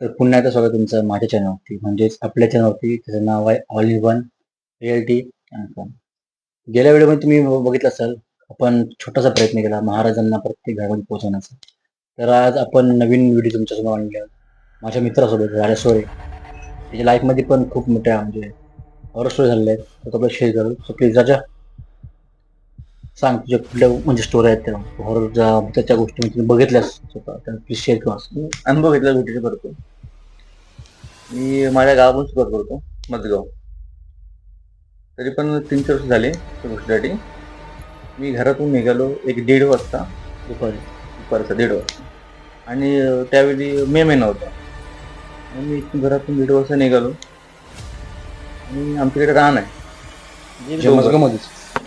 तर पुन्हा एकदा स्वागत तुमचं माझ्या चॅनलवरती म्हणजेच आपल्या चॅनलवरती त्याचं नाव आहे all in one realty and fun गेल्या वेळेमध्ये तुम्ही बघितलं असाल आपण छोटासा प्रयत्न केला महाराजांना प्रत्येक घरामध्ये पोहोचवण्याचा. तर आज आपण नवीन व्हिडिओ तुमच्यासमोर आणले माझ्या मित्रासोबत राजा सोरे. त्याच्या लाईफमध्ये पण खूप मोठ्या म्हणजे हॉरर स्टोरी झालेल्या आहेत. तर आपल्याला शेअर करू सो प्लीज राजा सांग तुझ्या कुठल्या म्हणजे स्टोरी आहेत त्या? हॉररच्या त्याच्या गोष्टी म्हणजे बघितल्यास स्वतः प्लीज शेअर करा अनुभव घेतला गोष्टीचा करतो मी माझ्या गावातून सुरुवात करतो मजगाव. तरी पण तीन चार वर्ष झाले त्या गोष्टीसाठी. मी घरातून निघालो एक दीड वाजता. दुपारी. दुपारचा दीड वाजता. आणि त्यावेळी मे महिना होता. आणि मी इथून घरातून दीड वाजता निघालो. आणि आमच्याकडे रान आहे.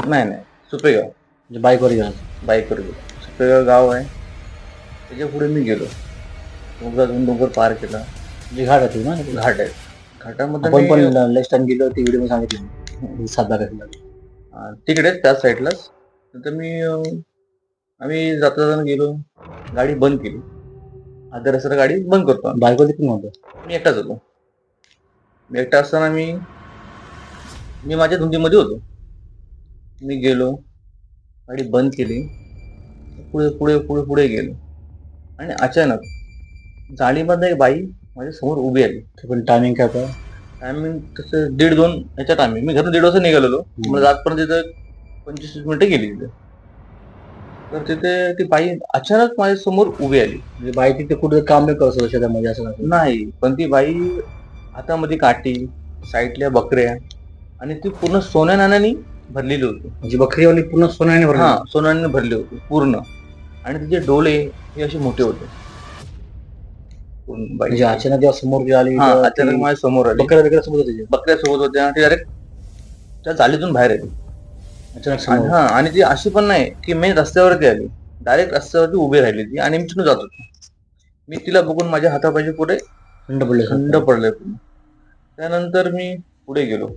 नाही नाही. सुपेगाव म्हणजे बाईकवर गेला बाईकवर गेलो सुपेगाव गाव आहे. त्याच्या पुढे मी गेलो. डोंगरातून डोंगर पार केला. म्हणजे घाट होती ना? घाट आहे. घाटामध्ये आपण मी- पण लेस्ट टाइम गेलो ती व्हिडिओ सांगितलं. साधा कसला हा, तिकडेच त्याच साईडलाच नंतर मी अं, आम्ही जाता जाताना गेलो. गाडी बंद केली. अर्ध्या रस्त्याला गाडी बंद करतो आम्ही. बाईकवरती पण मी एकटाच होतो. मी एकटा असताना मी मी माझ्या धुंदीमध्ये होतो. मी गेलो गाडी बंद केली पुढे पुढे पुढे पुढे गेलो. आणि अचानक जाळीमधनं एक बाई माझ्यासमोर उभी आली. ते पण टायमिंग काय होतं टायमिंग तसं दीड दोन याच्या टायमिंग मी घरून दीड वाजता निघालेलो. मला जातपर्यंत तिथे पंचवीस मिनिटं गेली तिथे. तर तिथे ती बाई अचानक माझ्यासमोर उभी आली. म्हणजे बाईक तिथे कुठे काम नाही करत शेतामध्ये असं नाही. नाही पण ती बाई हातामध्ये काठी साईडल्या बकऱ्या आणि ती पूर्ण सोन्या नाण्यानी भरलेली होती. म्हणजे बकरीवाली पूर्ण सोन्याने भरली हा सोन्याने भरली होती पूर्ण. आणि तिचे डोळे हे असे मोठे होते. पूर्ण बाई. म्हणजे अचानक जेव्हा समोर जी आली हा तेव्हा अचानक माझ्यासमोर आली. बकऱ्या वगैरे सोबत होती बकऱ्या सोबत होत्या ती डायरेक्ट त्या जालीतून बाहेर आली. अचानक आणि समोर हा आणि ती अशी पण नाही की मी रस्त्यावरती आली. डायरेक्ट रस्त्यावरती उभी राहिली ती आणि मी तिथून जात होतो. मी तिला बघून माझ्या हातापायचे पुढे थंड पडले. थंड पडले. त्यानंतर मी पुढे गेलो.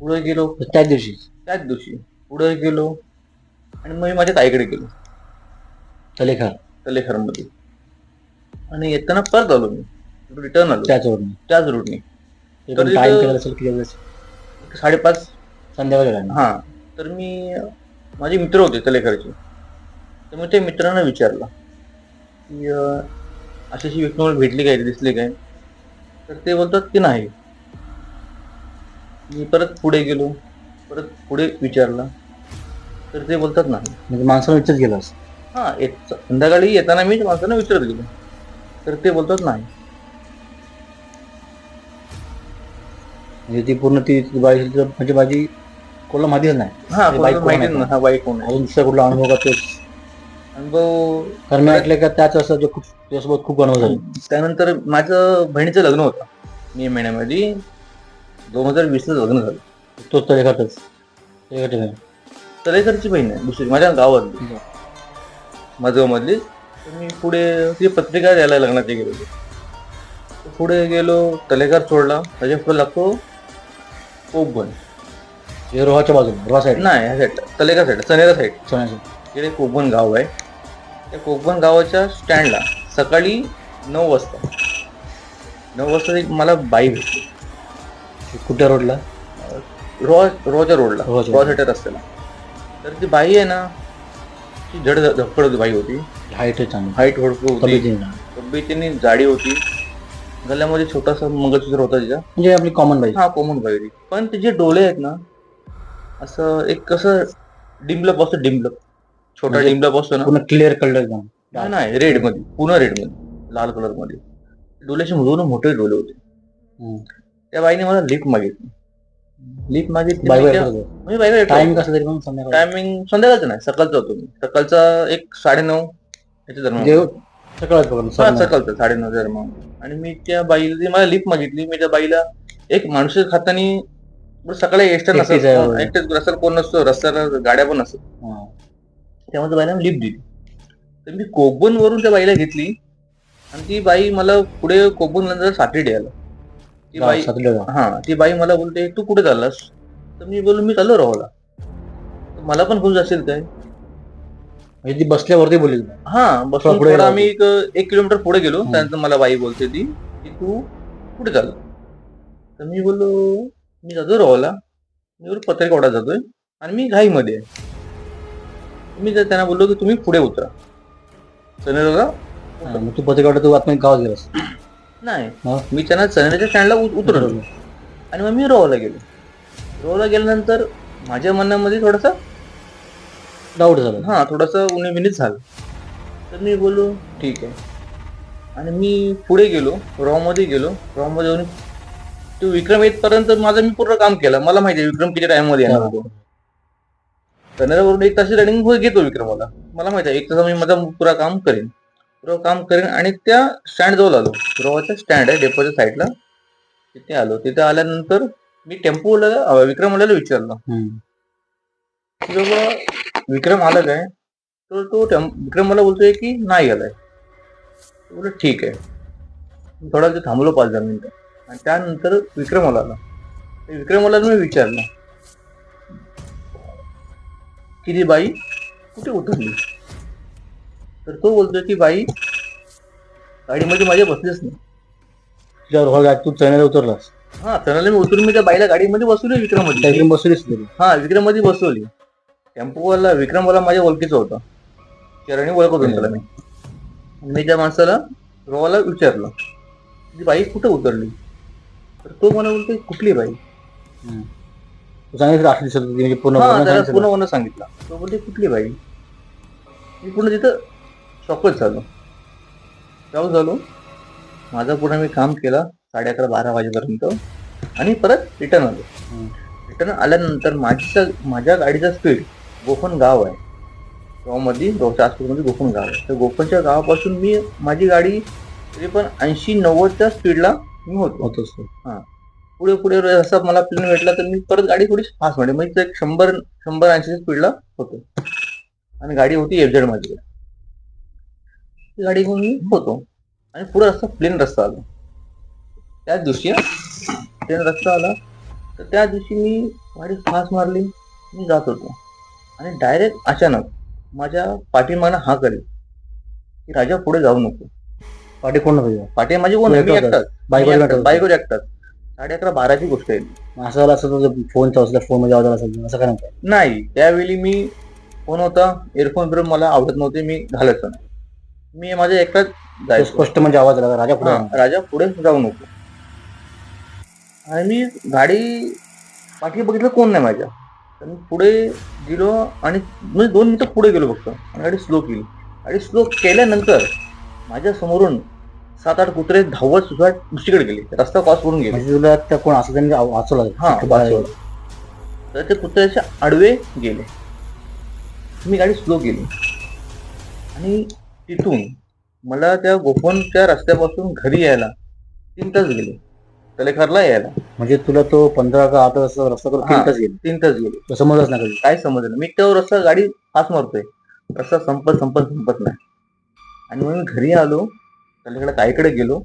पुढे गेलो. त्याच दिवशी. त्याच दिवशी. पुढे गेलो. आणि मग मी माझ्या ताईकडे गेलो. तलेखार तलेखरमध्ये आणि येताना परत आलो मी. रिटर्न आलो. त्याच रूटने ते पण तरी टाइम तर- केला. असेल किती वेळेस साडेपाच. संध्याकाळी हा. तर मी माझे मित्र होते तलेकरचे तर मी त्या मित्रांना विचारलं. की अशी अशी व्यक्ती मला भेटली काय? दिसली काय? तर ते बोलतात की नाही. मी परत पुढे गेलो परत पुढे विचारलं. तर ते बोलतात नाही म्हणजे माणसाला विचारत गेलास हा येत संध्याकाळी येताना मी माणसांना विचारत गेलो. तर ते बोलतात नाही. म्हणजे ती पूर्ण ती ती बाई म्हणजे माझी कोणाला माहितीच नाही. हा बाईक कोण माहिती आहे? नाही हा बाईक कोण आहे. अजून दुसरा कुठला अनुभव का तेच? अनुभव कारण मी ऐकलं का त्याच असं जो खूप त्यासोबत खूप अनुभव झाले? त्यानंतर माझं बहिणीचं लग्न होतं मे महिन्यामध्ये. दोन हजार वीसला लग्न झालं. तलेखातच तलेखाटच आहे. तलेकरची बहीण आहे दुसरी माझ्या गावातली. माझगाव मधली तर मी पुढे ती पत्रिका द्यायला लग्नाची गेलो. होतो. पुढे गेलो तलेकर सोडला. त्याच्या पुढे लागतो कोकबन हे रोहाच्या बाजूला रोहा साईड नाही ह्या side Talekar side Sanera side सोन्याचं तिकडे कोकबन गाव आहे. त्या कोकबन गावाच्या स्टँडला सकाळी नऊ वाजता. नऊ वाजता एक मला बाई भेटली. कुठल्या रोडला रोहा रोहाच्या रोडला रोहाच्या रोहासाठी रस्त्याला तर ती बाई आहे ना ती जड धपकड होती बाई होती. हाईट चांगली. हाईट होडकू होती. तब्येतीने जाडी होती. गळ्यामध्ये छोटासा मंगळसूत्र होता तिच्या म्हणजे आपली कॉमन बाई. हा कॉमन बाई होती. पण तिचे डोळे आहेत ना असं एक कसं डिम्बलप असतं डिम्बलप छोटा म्हणजे डिम्बलप असतो ना. पूर्ण क्लिअर कलर नाही, रेडमध्ये पूर्ण रेडमध्ये लाल कलरमध्ये. डोळ्याचे म्हणून मोठे डोळे होते. त्या बाईने मला लिफ्ट मागितली. लिफ्ट मागितली बाई म्हणजे बाईला टाइम कसं तरी पण संध्याकाळी. टायमिंग संध्याकाळचं नाही सकाळचा होतो मी. सकाळचा एक साडेनऊ याच्या दरम्यान देव सकाळच हा सकाळचं. सकाळचं साडेनऊ दरम्यान. आणि मी त्या बाईला ती मला लिफ्ट मागितली. मी त्या बाईला एक माणूस खातानी बरं सकाळी एक्स्ट्रा एकटीच आहे नसतं वगैरे. एकटेच रस्त्याला कोण नसतो रस्त्याला गाड्या पण हा. त्यामुळे त्या बाईला लिफ्ट दिली. तर मी कोकबन वरून त्या बाईला घेतली. आणि ती बाई मला पुढे कोकबन नंतर सातरी द्यायला ती बाई. हा ती बाई मला बोलते तू कुठे चाललास? तर मी बोललो मी चाललो राहला. मला पण खुश असेल काय म्हणजे ती बसल्यावरती बोलली. हा बसून पुढे आम्ही एक एक किलोमीटर पुढे गेलो. त्यानंतर मला बाई बोलते ती की तू कुठे चालला? तर मी बोललो मी जातो रोहला. मी बोललो पत्रिका जातोय आणि मी घाईमध्ये आहे. मी त्यांना बोललो की तुम्ही पुढे उतरा. मग तू पत्रिकावर तू आत्मा गावात गेलास. नाही. मी त्यांना सनेराच्या स्टँडला उतरवलं आणि मग मी रोहला गेलो. रोहला गेल्यानंतर माझ्या मनामध्ये थोडासा डाऊट झाला. हा थोडासा उन्हे विनीत झालं. तर मी बोललो ठीक आहे. आणि मी पुढे गेलो रॉमध्ये गेलो. रॉमध्ये जाऊन तो विक्रम येतपर्यंत माझं मी पूर्ण काम केलं. मला माहिती आहे विक्रम किती टाइममध्ये येणार होतो कन्नडावरून एक तास रनिंग घेतो विक्रमाला. मला माहिती आहे एक तास मी माझं पुरा काम करेन. पुरं काम करेन आणि त्या स्टँड जवळ आलो. रोवाचा स्टँड आहे डेपोच्या साईडला तिथे आलो. तिथे आल्यानंतर मी टेम्पोला विक्रमवाल्याला विचारलं. की बाबा विक्रम आला काय? तर तो विक्रम मला बोलतोय की नाही आलाय. बोलतो ठीक आहे. थोडा ते थांबलो पाच दहा मिनिटं. आणि त्यानंतर विक्रम मला आला. विक्रमाला मी विचारलं. की ती बाई कुठे उतरली? तर तो बोलतोय की बाई गाडीमध्ये माझ्या बसलीच नाही. तुझ्यावर गाडी तू चण्याला उतरलास. हा तर मी उतरून मी त्या बाईला गाडीमध्ये बसवली विक्रममध्ये. त्याची बसलीस तरी हा विक्रममध्ये बसवली. टेम्पोवाला विक्रमवाला माझ्या ओळखीचा होता. चरणी ओळखत होतो त्याला मी. मी त्या माणसाला रोवाला विचारलं. ती बाई कुठं उतरली? तर तो मला बोलतोय कुठली बाई. तू सांगितलं होती म्हणजे पूर्ण हा वर्णन त्याला सांगितलं. पूर्ण म्हणून सांगितलं. तो बोलते कुठली बाई? मी पूर्ण तिथं शॉकच झालो. शॉक झालो. माझं पुन्हा मी काम केलं साडे अकरा बारा वाजेपर्यंत. आणि परत रिटर्न आलो. रिटर्न आल्यानंतर माझ्या माझ्या गाडीचा स्पीड गोफण गाव आहे. गावामध्ये गावच्या आसपासमध्ये गोफण गाव आहे. तर गोफणच्या गावापासून मी माझी गाडी तरी पण ऐंशी नव्वदच्या स्पीडला मी होतो होतोच हां. पुढे पुढे असा मला प्लेन भेटला तर मी परत गाडी थोडी फास्ट म्हणजे म्हणजे एक शंभर शंभर ऐंशीच्या स्पीडला होतो. आणि गाडी होती एफमध्ये माझी. गाडी घेऊन मी होतो. आणि पुढे रस्ता प्लेन रस्ता आला. त्याच दिवशी प्लेन रस्ता आला. तर त्या दिवशी मी गाडी फास्ट मारली. मी जात होतो. आणि डायरेक्ट अचानक माझ्या पाठीमागनं हा करेल की राजा पुढे जाऊ नको. पाठी कोण पाठी माझी कोण? मी एकटाच. बाईकवर एकटाच, होता. बाईकवर एकटाच. साडे अकरा बाराची गोष्ट आहे. असं झालं असं तुझं फोन चालू फोनमध्ये आवाज असेल असं काय नाही? त्यावेळी मी फोन होता. बिरफोन मला आवडत नव्हते. मी घालायचो नाही मी माझ्या एकटाच जायचो. स्पष्ट म्हणजे आवाज आला राजा पुढे हा, राजा पुढे जाऊ नको. आणि मी गाडी पाठी बघितलं कोण नाही माझ्या. तर मी पुढे गेलो आणि म्हणजे दोन मिनिटं पुढे गेलो फक्त. आणि गाडी स्लो केली. गाडी स्लो केल्यानंतर माझ्या समोरून सात आठ कुत्रे धावत सुद्धा दुसरीकडे गेले. रस्ता क्रॉस करून गेले. म्हणजे तुला त्या कोण असं त्यांनी आव- वाचवलं हा वाचवलं तर ते कुत्र्याच्या आडवे गेले. मी गाडी स्लो केली. आणि तिथून मला त्या गोफनच्या रस्त्यापासून घरी यायला तीन तास गेले. तलेखरला यायला. म्हणजे तुला तो पंधरा का आठ वाजता रस्ता करून. तीन तास गेले. तीन तास गेले. तो समजलंच नाही कधी. काय समजलं नाही. मी तो रस्ता गाडी फास्ट मारतोय. रस्ता संपत संपत संपत नाही. आणि मग मी घरी आलो. तलेकडे ताईकडे गेलो.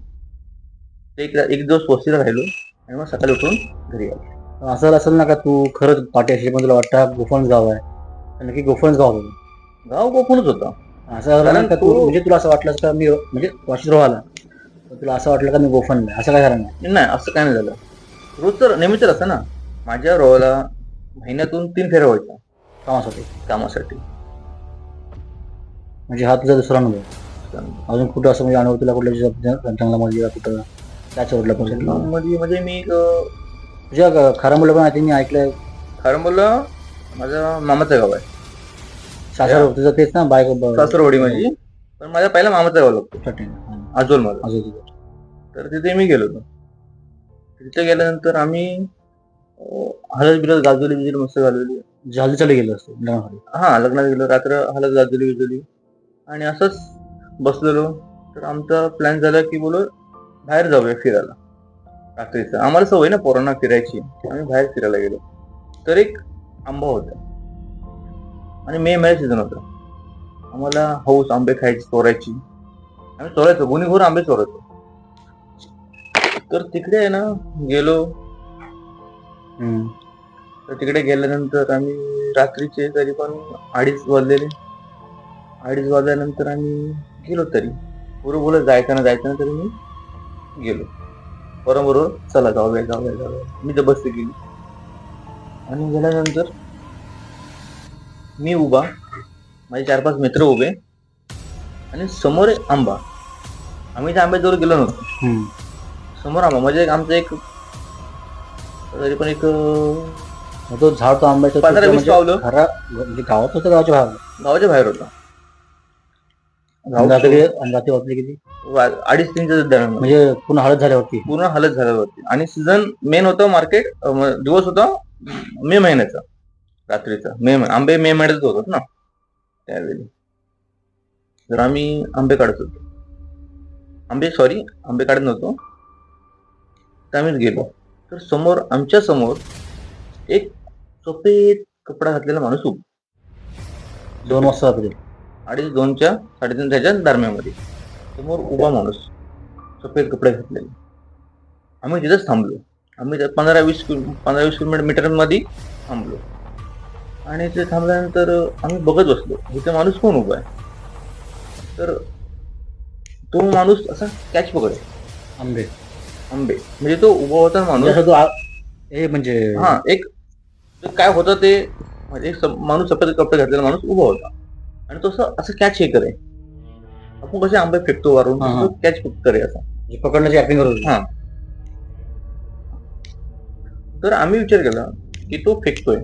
एक एक दिवस वस्तीला राहिलो. आणि मग सकाळी उठून घरी आलो. असं असेल ना का तू खरंच पाठी अशी पण तुला वाटतं हा गोफण गाव आहे. नक्की गोफणच गाव होतं गाव गोफूनच होता. असं झालं का तू तो- म्हणजे तुला असं वाटलं का मी म्हणजे वाशीत रोहाला तर तुला असं वाटलं का मी नाही? असं काय कारण नाही? नाही असं काय नाही झालं. रोज तर नेहमीच असतं ना. माझ्या रोला महिन्यातून तीन फेऱ्या व्हायच्या. कामासाठी? कामासाठी. म्हणजे हा तुझा दुसरा अनुभव? अजून कुठं असं म्हणजे अनुभव तुला कुठल्या जंगलामध्ये का कुठं? त्याच रोडला पण? मध्ये म्हणजे मी तुझ्या ग- खरं मुलं पण आहे मी ऐकलंय. खरं बोललं माझं मामाचं गाव आहे. सासर तुझं तेच ना बायक सासरवाडी माझी पण माझ्या पहिला मामाचं गाव लागतो. हा. आजोल माझं. तर तिथे मी गेलो होतो. तिथे गेल्यानंतर आम्ही हळद बिलद गाजवली बिजली मस्त घालवली जल्दी चालू गेलो असतो. हा लग्नात गेलो रात्र हळद गाजवली बिजवली. आणि असंच बसलेलो. तर आमचा प्लॅन झाला की बोलो बाहेर जाऊया फिरायला. रात्रीचं. आम्हाला सवय ना पोरांना फिरायची. आम्ही बाहेर फिरायला गेलो. तर एक आंबा होता. आणि मे महिन्यात सीझन होता. आम्हाला हौस आंबे खायची चोरायची. आम्ही चोरायचो गुन्हेखोर आंबे चोरायचो. तर तिकडे आहे ना गेलो. तर तिकडे गेल्यानंतर आम्ही रात्रीचे तरी पण अडीच वाजलेले. अडीच वाजल्यानंतर आम्ही गेलो तरी. बरोबर जायचं ना जायचं ना तरी मी गेलो. बरोबर चला जाऊया जाऊया जाऊया. मी जबरदस्ती गेली. आणि गेल्यानंतर मी उभा माझे चार पाच मित्र उभे आणि समोर एक आंबा. आम्ही त्या आंब्याजवळ गेलो नव्हतो. समोर आंबा म्हणजे एक आमचं एक तरी पण एक अं, मग तो झाड तो आंब्याचा पंधरा वीस पावलं. घरा म्हणजे गावात होतं गावाच्या भागात गावाच्या बाहेर होता. वाजले किती? वा- अडीच तीनच्या दरम्यान म्हणजे पुन्हा हळद झाल्यावरती पूर्ण हालत झाल्यावरती आणि सीझन मेन होतं मार्केट दिवस होता मे महिन्याचा. रात्रीचा मे आंबे मे महिन्यात होतात ना त्यावेळी तर आम्ही आंबे काढत होतो आंबे सॉरी आंबे काढत नव्हतो तर आम्हीच गेलो तर समोर आमच्यासमोर एक सफेद कपडा घातलेला माणूस उभा दोन वाजता रात्री अडीच दोनच्या साडेतीन त्याच्या दरम्यामध्ये समोर उभा माणूस सफेद कपडे घातलेले आम्ही तिथंच थांबलो आम्ही पंधरा वीस पंधरा वीस किलोमीटर मीटरमध्ये थांबलो आणि ते थांबल्यानंतर आम्ही बघत बसलो. इथे माणूस कोण उभा आहे? तर तो माणूस असा कॅच पकडे आंबे. आंबे. म्हणजे तो उभा होता माणूस म्हणजे तो हे म्हणजे हा एक काय होतं ते म्हणजे एक माणूस सफेद कपडे घातलेला माणूस उभा होता. आणि तो असं असं कॅच हे करे. आपण कसे आंबे फेकतो वारून. कॅच करे असा. म्हणजे पकडण्याची ऍक्टिंग करत. हा. तर आम्ही विचार केला की तो फेकतोय.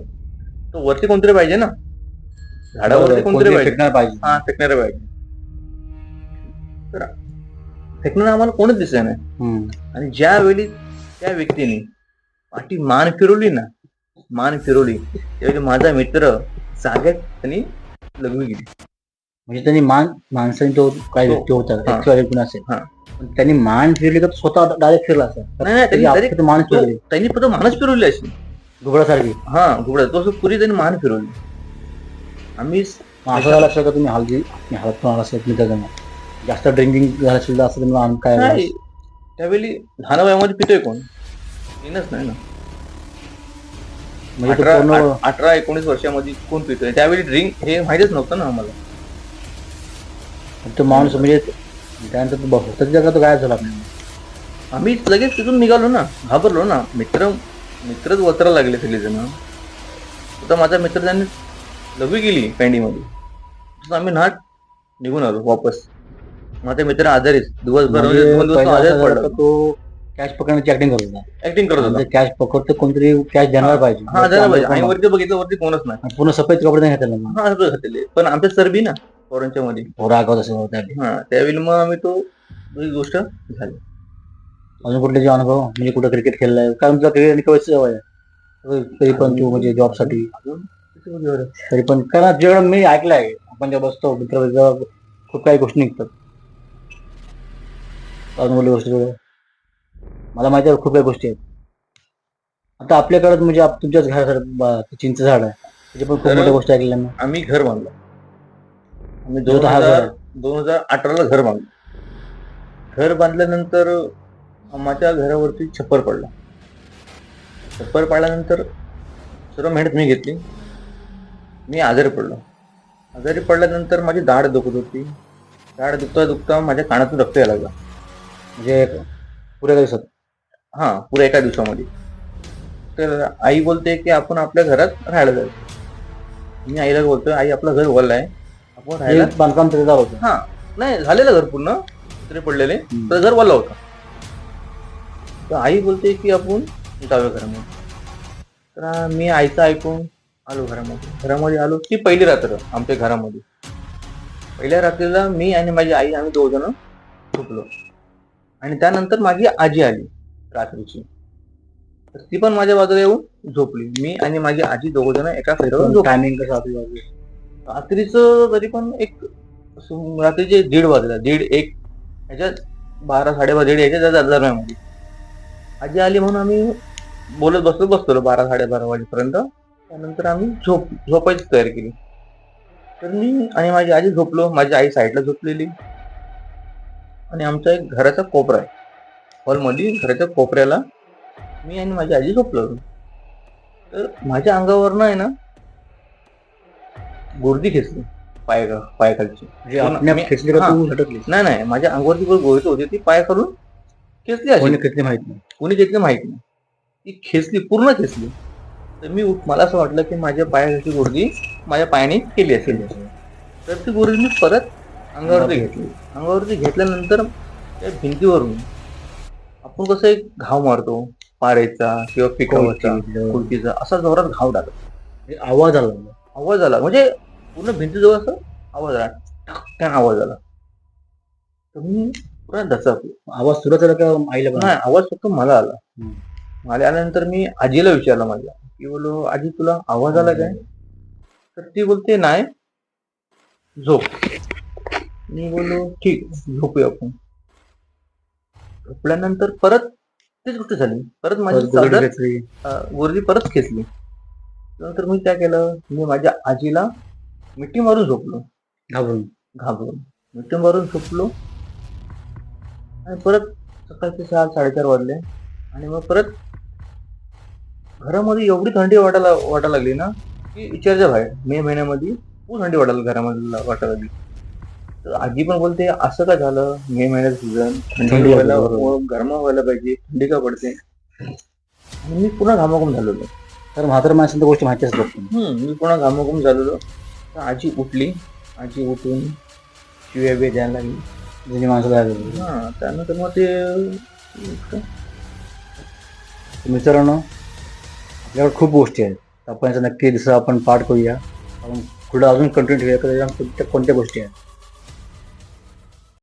तो वरती कोणतरी पाहिजे ना? झाडावरती कोणतरी पाहिजे. फेकणार पाहिजे. हा फेकणारे पाहिजे. तर फेकणारा आम्हाला कोणच दिसत नाही. आणि ज्यावेळी त्या व्यक्तीने पाठी मान फिरवली ना मान फिरवली त्यावेळी माझा मित्र जाग्यात त्यांनी लघवी गेली म्हणजे त्यांनी मान माणसाने तो काय तो- व्यक्ती होता हा. एक्स वाय कोणी असेल. हा. पण त्यांनी मान फिरली का तो स्वतः डायरेक्ट फिरला असेल? नाही त्यांनी मान फिरली तो- त्यांनी फक्त मानच फिरवली अशी घुबडासारखी. हा घुबडा. तो असं पुरी त्यांनी मान फिरवली आम्ही असं झालं असेल का तुम्ही हलदी हलत पण आला असेल मित्रांना जास्त ड्रिंकिंग झालं असेल तर असं तुम्हाला आम- काय नाही. त्यावेळी लहान वयामध्ये पितोय कोण? येणच नाही ना. म्हणजे तो अठरा पूर्ण आठ- अठरा एकोणीस वर्षामध्ये कोण पितोय? त्यावेळी ड्रिंक हे माहितीच नव्हतं ना आम्हाला. तो माणूस म्हणजे त्यानंतर तो होता जगा तो गायब झाला. आम्ही लगेच तिथून निघालो ना. घाबरलो ना. मित्र मित्रच वचरा लागले सगळेजण. आता माझा मित्र त्यांनी लघवी गेली पॅन्डीमध्ये आम्ही नाट निघून आलो वापस. माझा मित्र आजारीच. दिवसभर म्हणजे म्हणजे दोन दिवस असं पडला. तो कॅश पकडण्याची ऍक्टिंग करत होता. ऍक्टिंग करत होता. कॅश पकडतो कोणतरी कॅश देणार पाहिजे. हा पाहिजे. वरती बघितलं वरती कोणच नाही. पूर्ण सफेद कपडे नाही. हा सगळं घातलेले. पण आमच्या सरबी ना पोरांच्या मध्ये. तो रागवत असेल. त्यावेळी. हा त्यावेळी मग आम्ही तो ही गोष्ट झाली. अजून कुठले जे अनुभव म्हणजे कुठं क्रिकेट खेळलाय कारण तुला क्रिकेट आणि कवच सवय आहे. तरी पण तू म्हणजे जॉबसाठी अजून किती गोष्टी होत्या? तरी पण कारण जेवढं मी ऐकलंय आपण जेव्हा बसतो मित्र जेव्हा खूप काही गोष्टी निघतात अजून कुठल्या गोष्टी? मला माहिती आहे खूप काही गोष्टी आहेत आता आपल्याकडे म्हणजे आप- तुमच्याच घरासारखं चिंच झाड आहे त्याची पण खूप तर- मोठ्या गोष्टी ऐकल्या ना आम्ही घर बांधलं आम्ही दोन हजार आहे. दोन हजार अठराला घर बांधलं घर बांधल्यानंतर माझ्या घरावरती छप्पर पडला. छप्पर पडल्यानंतर सर्व मेहनत मी घेतली. मी आजारी पडलो. आजारी पडल्यानंतर माझी दाढ दुखत होती. दाढ दुखता दुखता माझ्या कानातून रक्त यायला लागला. म्हणजे पुऱ्या दिवसात. हा पुऱ्या एका दिवसामध्ये. तर आई बोलते की आपण आपल्या घरात राहायला जायचं मी आईला बोलतोय आई आपलं घर वल्ल आहे आपण राहायला हे बांधकाम होतं. हा नाही झालेलं घर पूर्ण. तरी पडलेले. तर घर वल्ला होता. तर आई बोलते की आपण जाऊया घरामध्ये. तर मी आईचं ऐकून आलो घरामध्ये. घरामध्ये आलो ती पहिली रात्र आमच्या घरामध्ये. पहिल्या रात्रीला मी आणि माझी आई आम्ही दोघ जण झोपलो. आणि त्यानंतर माझी आजी आली रात्रीची. तर ती पण माझ्या बाजूला येऊन झोपली. मी आणि माझी आजी दोघ जण एका फेऱ्यावर टायमिंग कसं आपलं रात्रीचं तरी पण एक रात्रीचे दीड वाजला. दीड एक ह्याच्यात बारा साडेबारा दीड याच्या दर- दरम्यानमध्ये. आजी आली म्हणून आम्ही बोलत बसलो बसलो बारा साडेबारा वाजेपर्यंत. त्यानंतर आम्ही झोप झोपायची तयारी केली. तर मी आणि माझी आजी झोपलो. माझी आई साईडला झोपलेली. आणि आमचा एक घराचा कोपरा आहे. हॉलमध्ये घराच्या कोपऱ्याला मी आणि माझी आजी झोपलो. तर माझ्या अंगावरनं आहे ना गुर्दी खेचली. पाय पायाखालची. म्हणजे नाही नाही. माझ्या अंगावरती गोळी होती. ती पाय करून खेचली अशी. कोणी किती माहीत नाही. कोणी घेतली माहीत नाही. ती खेचली पूर्ण खेचली. तर मी उठ- मला असं वाटलं की माझ्या पायाची गुडगी माझ्या पायाने केली असेल. तर ती गुडगी मी परत अंगावरती घेतली. अंगावरती घेतल्यानंतर त्या भिंतीवरून आपण कसं एक घाव मारतो. पारेचा किंवा पिकावरचा कोणती- असा जोरात घाव टाकला हे आवाज आला. आवाज आला. म्हणजे पूर्ण भिंतीजवळ असं आवाज आला. ठकठ्यान आवाज आला. तर मी आवाज सुरत आला का आईला पण? नाही आवाज फक्त मला आला. मला आल्यानंतर मी आजीला विचारलं माझ्या. की बोलो आजी तुला आवाज आला काय? तर ती बोलते नाही झोप. मी बोललो ठीक झोपूया आपण. झोपल्यानंतर परत तीच गोष्ट झाली. परत माझी चादर परत खेचली. नंतर मी काय केलं मी माझ्या आजीला मिठी मारून झोपलो. घाबरून. घाबरून. मिठी मारून झोपलो. आणि परत सकाळचे चार साडेचार वाजले. आणि मग परत घरामध्ये एवढी थंडी वाटायला वाटायला लागली ना की विचारच्या बाहेर. मे महिन्यामध्ये खूप थंडी वाटायला घरामध्ये वाटायला लागली. तर आजी पण बोलते असं का झालं? मे महिन्याचं सीझन थंडी व्हायला बरोबर. गरमा व्हायला पाहिजे थंडी का पडते? मी पुन्हा घामाघूम झालेलो. तर म्हातार माणसांच्या गोष्टी माहिती असतात मी पुन्हा घामाघूम झालेलो. तर आजी उठली. आजी उठून शिव्या बिव्या द्यायला लागली. जुनी माणसं लागली. हा त्यानंतर मग ते तर मित्रांनो आपल्याकडे खूप गोष्टी आहेत. आपण याचा नक्की दुसरा आपण पाठ करूया. आपण पुढे अजून कंटिन्यू ठेवूया कोणत्या कोणत्या गोष्टी आहेत?